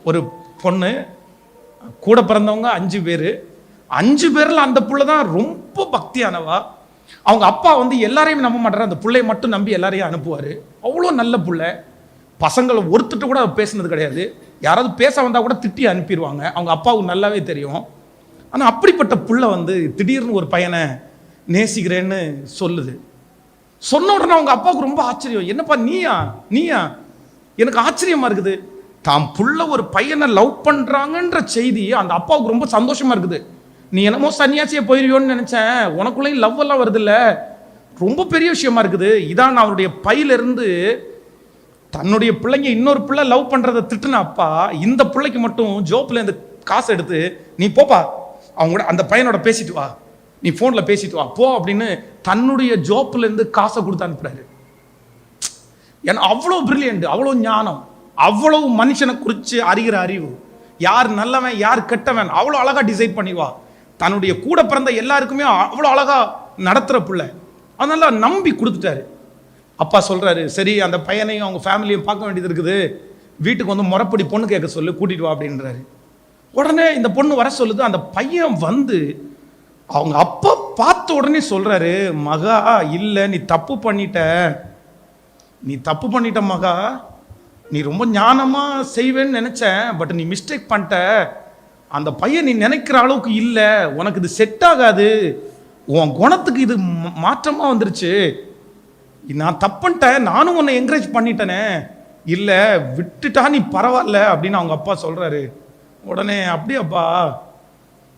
ஒரு பொண்ணு கூட பிறந்தவங்க அஞ்சு பேர். அஞ்சு பேரில் அந்த புள்ள தான் ரொம்ப பக்தியானவா. அவங்க அப்பா வந்து எல்லாரையும் நம்ப மாட்டார். அந்த பிள்ளையை மட்டும் நம்பி எல்லாரையும் அனுப்புவார். அவ்வளோ நல்ல பிள்ளை. பசங்களை ஒருத்தட்ட கூட அவர் பேசுனது கிடையாது. யாராவது பேச வந்தால் கூட திட்டி அனுப்பிடுவாங்க அவங்க அப்பாவுக்கு நல்லாவே தெரியும். ஆனால் அப்படிப்பட்ட புள்ள வந்து திடீர்னு ஒரு பையனை நேசிக்கிறேன்னு சொல்லுது. சொன்ன உடனே அவங்க அப்பாவுக்கு ரொம்ப ஆச்சரியம். என்னப்பா நீயா? நீயா? எனக்கு ஆச்சரியமாக இருக்குது. தாம் புள்ள ஒரு பையனை லவ் பண்ணுறாங்கன்ற செய்தி அந்த அப்பாவுக்கு ரொம்ப சந்தோஷமா இருக்குது. நீ என்னமோ சன்னியாசியை போயிருவியோன்னு நினச்சேன். உனக்குள்ளேயும் லவ் எல்லாம் வருதுல்ல. ரொம்ப பெரிய விஷயமா இருக்குது. இதான் அவருடைய பையிலிருந்து தன்னுடைய பிள்ளைங்க இன்னொரு பிள்ளை லவ் பண்ணுறத திட்டுன அப்பா இந்த பிள்ளைக்கு மட்டும் ஜோப்பில் இந்த காசு எடுத்து நீ போப்பா அவங்க கூட அந்த பையனோட பேசிட்டு வா. நீ ஃபோனில் பேசிட்டு வா. போ அப்படின்னு தன்னுடைய ஜோப்லேருந்து காசை கொடுத்து அனுப்புறாரு. ஏன்னா அவ்வளோ பிரில்லியன்ட் அவ்வளோ ஞானம். அவ்வளவு மனுஷனை குறித்து அறிகிற அறிவு. யார் நல்லவன் யார் கெட்டவன் அவ்வளோ அழகாக டிசைட் பண்ணிவா தன்னுடைய கூட பிறந்த எல்லாருக்குமே அவ்வளோ அழகாக நடத்துகிற பிள்ளை. அதனால நம்பி கொடுத்துட்டாரு. அப்பா சொல்கிறாரு சரி அந்த பையனையும் அவங்க ஃபேமிலியும் பார்க்க வேண்டியது இருக்குது. வீட்டுக்கு வந்து முறப்படி பொண்ணு கேட்க சொல்லு கூட்டிட்டு வா அப்படின்றாரு. உடனே இந்த பொண்ணு வர சொல்லுது அந்த பையன் வந்து அவங்க அப்பா பார்த்த உடனே சொல்கிறாரு மகா இல்லை நீ தப்பு பண்ணிட்ட. நீ தப்பு பண்ணிட்ட மகா. நீ ரொம்ப ஞானமாக செய்வேன்னு நினச்சேன் பட் நீ மிஸ்டேக் பண்ணிட்ட. அந்த பையன் நீ நினைக்கிற அளவுக்கு இல்லை உனக்கு இது செட் ஆகாது. உன் குணத்துக்கு இது மாற்றமாக வந்துருச்சு. நான் தப்புன்ட்டேன் நானும் உன்னை என்கரேஜ் பண்ணிட்டேனே. இல்லை விட்டுட்டா நீ பரவாயில்ல அப்படின்னு அவங்க அப்பா சொல்கிறாரு உடனே அப்படியாப்பா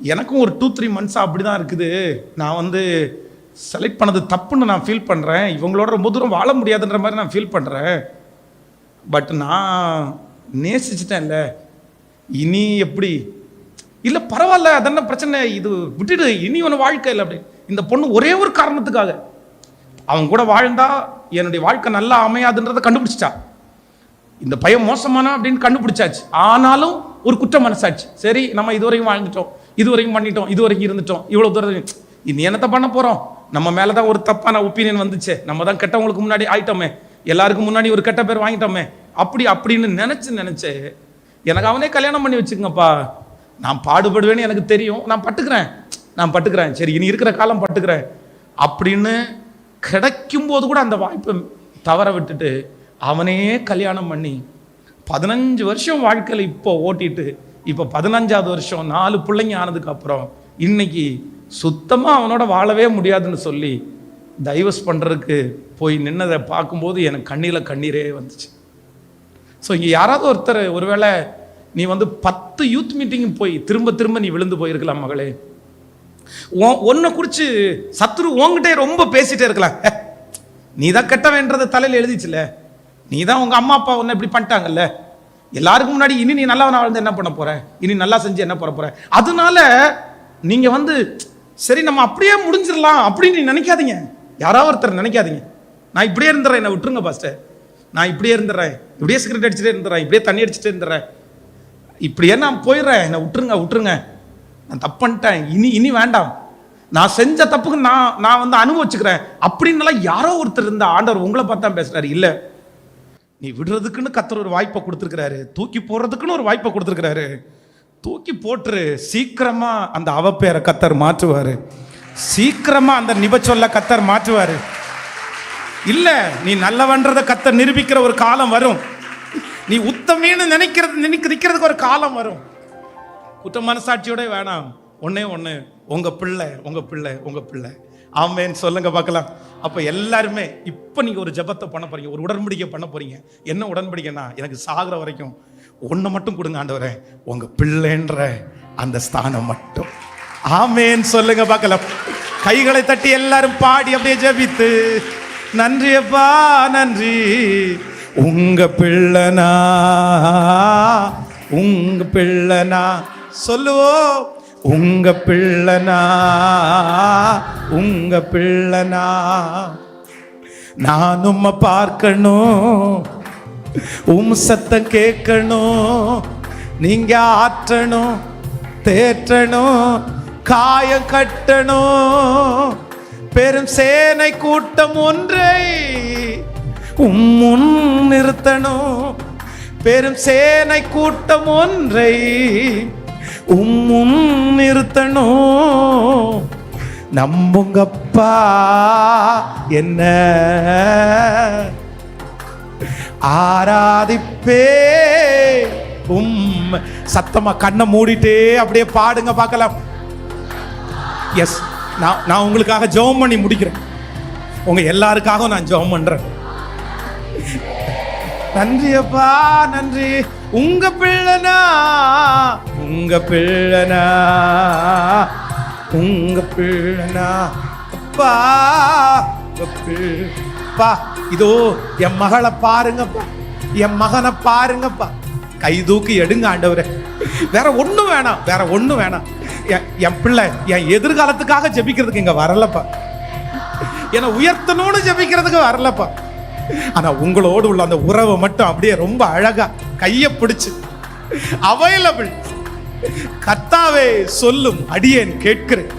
எனக்கும் ஒரு டூ த்ரீ மந்த்ஸாக அப்படி தான் இருக்குது. நான் வந்து செலக்ட் பண்ணது தப்புன்னு நான் ஃபீல் பண்ணுறேன் இவங்களோட ரொம்ப தூரம் வாழ முடியாதுன்ற மாதிரி நான் ஃபீல் பண்ணுறேன் பட் நான் நேசிச்சிட்டேன்ல. இனி எப்படி? இல்லை பரவாயில்ல அதென்ன பிரச்சனை. இது விட்டுடு இனி ஒன்று வாழ்க்கை இல்லை அப்படி. இந்த பொண்ணு ஒரே ஒரு காரணத்துக்காக. அவன் கூட வாழ்ந்தா என்னுடைய வாழ்க்கை நல்லா அமையாதுன்றதை கண்டுபிடிச்சிட்டா. இந்த பையன் மோசமானா அப்படின்னு கண்டுபிடிச்சாச்சு. ஆனாலும் ஒரு குற்ற மனசாச்சு. சரி நம்ம இதுவரையும் வாழ்ந்துட்டோம். இதுவரையும் பண்ணிட்டோம். இதுவரைக்கும் இருந்துட்டோம். இவ்வளோ தூரம் இனி என்னத்தை பண்ண போகிறோம் நம்ம மேலே தான் ஒரு தப்பான ஒப்பீனியன் வந்துச்சு. நம்ம தான் கெட்டவங்களுக்கு முன்னாடி ஆயிட்டோமே. எல்லாருக்கும் முன்னாடி ஒரு கெட்ட பேர் வாங்கிட்டோமே. அப்படி அப்படின்னு நினச்சி நினச்சே எனக்கு அவனே கல்யாணம் பண்ணி வச்சுக்கோங்கப்பா. நான் பாடுபடுவேன்னு எனக்கு தெரியும். நான் பட்டுக்கிறேன். நான் பட்டுக்கிறேன். சரி இனி இருக்கிற காலம் பட்டுக்கிறேன். அப்படின்னு கிடைக்கும் போது கூட அந்த வாய்ப்பை தவற விட்டுட்டு அவனே கல்யாணம் பண்ணி பதினஞ்சு வருஷம் வாழ்க்கையில் இப்போ ஓட்டிட்டு இப்போ பதினஞ்சாவது வருஷம் நாலு பிள்ளைங்க ஆனதுக்கு அப்புறம் இன்னைக்கு சுத்தமாக அவனோட வாழவே முடியாதுன்னு சொல்லி டைவர்ஸ் பண்ணுறதுக்கு போய் நின்னதை பார்க்கும்போது எனக்கு கண்ணியில் கண்ணீரே வந்துச்சு. ஸோ இங்கே யாராவது ஒருத்தர் ஒருவேளை நீ வந்து பத்து யூத் மீட்டிங் போய் திரும்ப திரும்ப நீ விழுந்து போயிருக்கலாம் மகளே. ஒன்றை குறித்து சத்ரு உங்ககிட்டே ரொம்ப பேசிகிட்டே இருக்கலாம். நீ தான் கெட்ட வேண்டதை தலையில் எழுதிச்சுல. நீ தான் உங்கள் அம்மா அப்பா உன்னை இப்படி பண்ணிட்டாங்கல்ல. எல்லாருக்கும் முன்னாடி இனி நீ நல்லா வாழ்ந்து என்ன பண்ண போகிற இனி நல்லா செஞ்சு என்ன பண்ண போகிற அதனால நீங்கள் வந்து சரி நம்ம அப்படியே முடிஞ்சிடலாம் அப்படின்னு நீ நினைக்காதீங்க. யாராவது ஒருத்தர் நினைக்காதீங்க. நான் இப்படியே இருந்துடுறேன் என்னை விட்டுருங்க பாஸ்டர் நான் இப்படியே இருந்துடுறேன் இப்படியே சிகரெட் அடிச்சுட்டே இருந்துடுறேன் இப்படியே தண்ணி அடிச்சுட்டே இருந்துடுறேன் இப்படியே நான் போயிடுறேன். என்னை விட்டுருங்க விட்டுருங்க. நான் தப்பு பண்ணிட்டேன். இனி இனி வேண்டாம். நான் செஞ்ச தப்புக்கு நான் நான் வந்து அனுபவிச்சுக்கிறேன். அப்படின்னுலாம் யாரோ ஒருத்தர் இருந்த ஆண்டவர் உங்களை பார்த்து தான் பேசுறாரு. இல்லை. நீ விடுறதுக்குன்னு கத்தர் ஒரு வாய்ப்பை கொடுத்துருக்கிறாரு. தூக்கி போடுறதுக்குன்னு ஒரு வாய்ப்பை கொடுத்துருக்கிறாரு. தூக்கி போட்டுரு. சீக்கிரமாக அந்த அவப்பேரை கத்தர் மாற்றுவார். சீக்கிரமா அந்த நிபச்சொல்ல கத்தர் மாற்றுவாரு. இல்ல நீ நல்லவன்றதை கத்தர் நிரூபிக்கிற ஒரு காலம் வரும். நீ உத்தமேன்னு நினைக்கிறது நினைக்க ஒரு காலம் வரும். குற்ற மனசாட்சியோட வேணாம். ஒன்னே ஒண்ணு உங்க பிள்ளை உங்க பிள்ளை உங்க பிள்ளை. ஆமேன்னு சொல்லுங்க பார்க்கலாம். அப்ப எல்லாருமே இப்ப நீங்க ஒரு ஜெபத்தை பண்ண போறீங்க ஒரு உடன்படிக்கை பண்ண போறீங்க. என்ன உடன்படிக்கைன்னா எனக்கு சாகுற வரைக்கும் ஒன்று மட்டும் கொடுங்க ஆண்டவரே. உங்க பிள்ளைன்ற அந்த ஸ்தானம் மட்டும். ஆமேன்னு சொல்லுங்க பார்க்கலாம் கைகளை தட்டி எல்லாரும் பாடி அப்படியே ஜபித்து நன்றி அப்பா நன்றி. உங்க பிள்ளனா? உங்க பிள்ளனா? சொல்லுவோம் உங்க பிள்ளனா? உங்க பிள்ளனா? நான் பார்க்கணும். உம் சத்தம் கேட்கணும். நீங்க ஆற்றணும் தேற்றணும். காயம் கட்டணும். பெரும் சேனை கூட்டம் ஒன்றை உம்முன் நிறுத்தணும். பெரும் சேனை கூட்டம் ஒன்றை உம்முன் நிறுத்தணும். நம்புங்கப்பா என்ன? ஆராதிப்பே உம். சத்தமா கண்ணை மூடிட்டே அப்படியே பாடுங்க பார்க்கலாம். எஸ் நான் நான் உங்களுக்காக ஜெபம் பண்ணி முடிக்கிறேன். உங்கள் எல்லாருக்காகவும் நான் ஜெபம் பண்ணுறேன் நன்றி அப்பா நன்றி. உங்க பிள்ளனா உங்க பிள்ளனா உங்க பிள்ளனா. அப்பா பா இதோ என் மகளை பாருங்கப்பா. என் மகனை பாருங்கப்பா. கை தூக்கி எடுங்க ஆண்டவரே. வேற ஒன்றும் வேணாம் வேற ஒன்றும் வேணாம். என்- என் பிள்ளை என் எதிர்காலத்துக்காக ஜெபிக்கிறதுக்கு இங்க வரலப்பா. என்னை உயர்த்தணும்னு ஜெபிக்கிறதுக்கு வரலப்பா. ஆனா உங்களோடு உள்ள அந்த உறவை மட்டும் அப்படியே ரொம்ப அழகா கையை பிடிச்சு அவைலபிள் கத்தாவே சொல்லும் அடியேன் கேட்கிறேன்.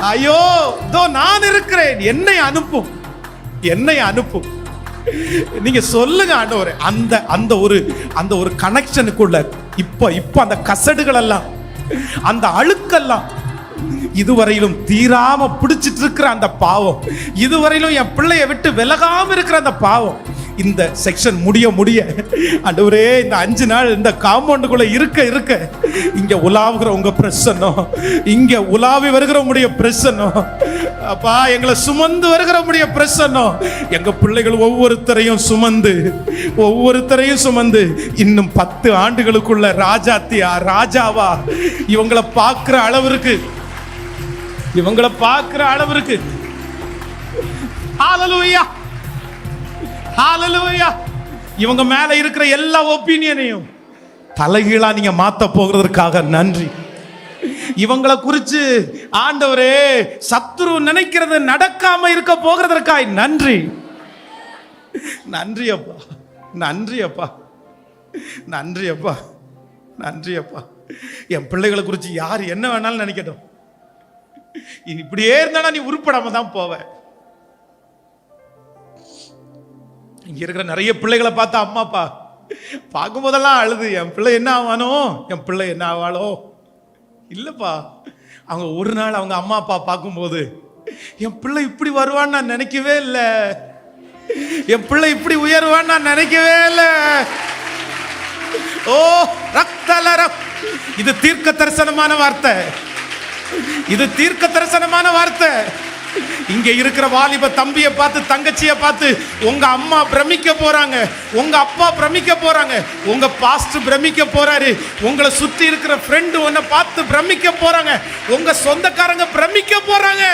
ஐயோ இதோ நான் இருக்கிறேன் என்னை அனுப்பும். என்னை அனுப்பும். நீங்க சொல்லுங்க ஆண்டவரே அந்த அந்த ஒரு அந்த ஒரு கனெக்ஷனுக்குள்ள இப்ப இப்போ அந்த கசடுகள் எல்லாம் அந்த அழுக்கெல்லாம் இதுவரையிலும் தீராம பிடிச்சிட்டு இருக்கிற அந்த பாவம் இதுவரையிலும் என் பிள்ளைய விட்டு விலகாம இருக்கிற அந்த பாவம் இந்த செக்ஷன் முடிய முடிய ஆண்டவரே இந்த அஞ்சு நாள் இந்த காம்பவுண்டுக்குள்ள இருக்க இருக்க இங்க உலாவுகிற உங்க பிரசன்னம் இங்க உலாவி வருகிற உங்களுடைய பிரசன்னம் அப்பா எங்களை சுமந்து வருகிற உங்களுடைய பிரசன்னம் எங்க பிள்ளைகள் ஒவ்வொருத்தரையும் சுமந்து ஒவ்வொருத்தரையும் சுமந்து இன்னும் பத்து ஆண்டுகளுக்குள்ள ராஜாத்தியா ராஜாவா இவங்களை பார்க்குற அளவிற்கு இவங்களை பார்க்குற அளவிற்கு. ஹalleluya ஹalleluya இவங்க மேல இருக்கிற எல்லா ஒப்பீனியனையும் தலைகீழா நீங்க மாத்த போகிறதுக்காக நன்றி. இவங்களை குறிச்சு ஆண்டவரே சத்துரு நினைக்கிறது நடக்காம இருக்க போகிறதற்காய் நன்றி. நன்றி அப்பா நன்றி அப்பா நன்றி அப்பா நன்றி அப்பா. என் பிள்ளைகளை குறித்து யார் என்ன வேணாலும் நினைக்கட்டும். இப்படியே இருந்தானா நீ உருப்படாம தான் போவ. இங்க இருக்கிற நிறைய பிள்ளைகளை பார்த்தா அம்மா அப்பா பார்க்கும் போதெல்லாம் அழுது. என் பிள்ளை என்ன ஆவானோ? என் பிள்ளை என்ன ஆவாளோ? இல்லப்பா. அவங்க ஒரு நாள் அவங்க அம்மா அப்பா பார்க்கும்போது என் பிள்ளை இப்படி வருவான்னு நான் நினைக்கவே இல்லை. என் பிள்ளை இப்படி உயர்வான்னு நான் நினைக்கவே இல்லை. ஓ ரக்தல இது தீர்க்க தரிசனமான வார்த்தை. இது தீர்க்க தரிசனமான வார்த்தை. இங்க இருக்கிற வாலிப தம்பியை பார்த்து தங்கச்சியை பார்த்து உங்க அம்மா பிரமிக்க போறாங்க. உங்க அப்பா பிரமிக்க போறாங்க. உங்க பாஸ்ட் பிரமிக்க போறாரு. உங்களை சுத்தி இருக்கிற ஃப்ரெண்டு உன்னை பார்த்து பிரமிக்க போறாங்க. உங்க சொந்தக்காரங்க பிரமிக்க போறாங்க.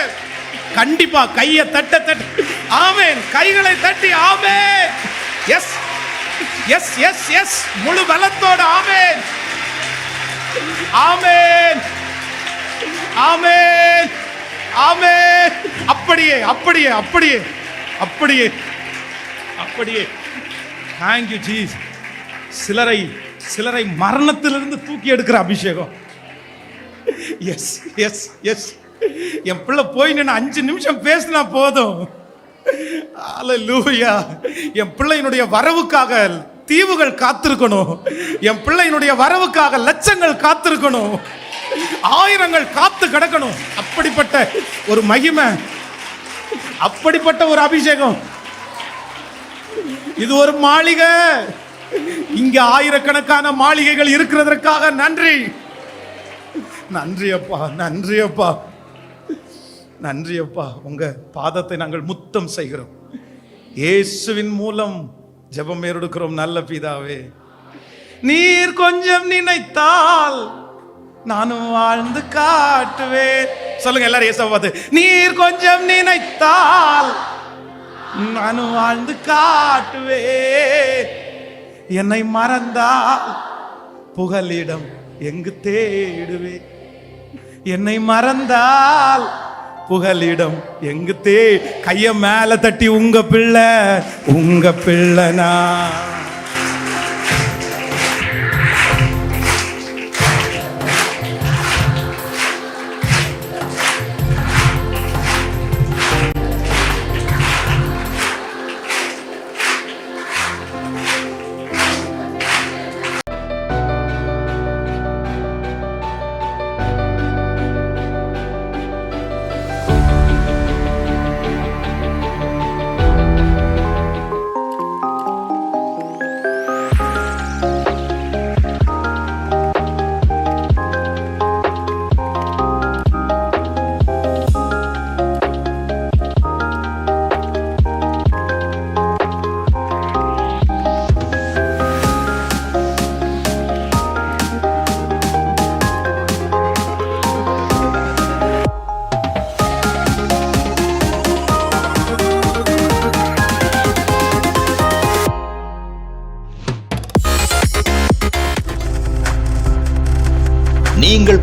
கண்டிப்பா கையை தட்ட தட்ட ஆமேன். கைகளை தட்டி amen. Yes yes yes yes முழு பலத்தோட ஆமேன். ஆமேன். ஆமேன். ஆமே அப்படியே அப்படியே அப்படியே அப்படியே அப்படியே. தேங்க்யூ ஜீஸ் சிலரை சிலரை மரணத்திலிருந்து தூக்கி எடுக்கிற அபிஷேகம். எஸ் எஸ் எஸ் என் பிள்ளை போய் நின்று அஞ்சு நிமிஷம் பேசினா போதும். லூயா என் பிள்ளையினுடைய வரவுக்காக தீவுகள் காத்திருக்கணும். என் பிள்ளையினுடைய வரவுக்காக லட்சங்கள் காத்திருக்கணும். ஆயிரங்கள் காத்து கிடக்கணும். அப்படிப்பட்ட ஒரு மகிமை அப்படிப்பட்ட ஒரு அபிஷேகம். இது ஒரு மாளிகை. இங்க ஆயிரக்கணக்கான மாளிகைகள் இருக்கிறதற்காக நன்றி. நன்றி அப்பா நன்றி அப்பா நன்றி அப்பா உங்க பாதத்தை நாங்கள் முத்தம் செய்கிறோம். இயேசுவின் மூலம் ஜெபம் ஏறெடுக்கிறோம் நல்ல பிதாவே. நீர் கொஞ்சம் நினைத்தால் நானும் வாழ்ந்து காட்டுவேன். சொல்லுங்க எல்லாரும் இயேசுவை பார்த்து நீர் கொஞ்சம் நினைத்தால் நானும் வாழ்ந்து காட்டுவேன். என்னை மறந்தால் புகலிடம் எங்கு தேடுவே என்னை மறந்தால் புகலிடம் எங்கு தே கைய மேல தட்டி உங்க பிள்ளை உங்க பிள்ளைனா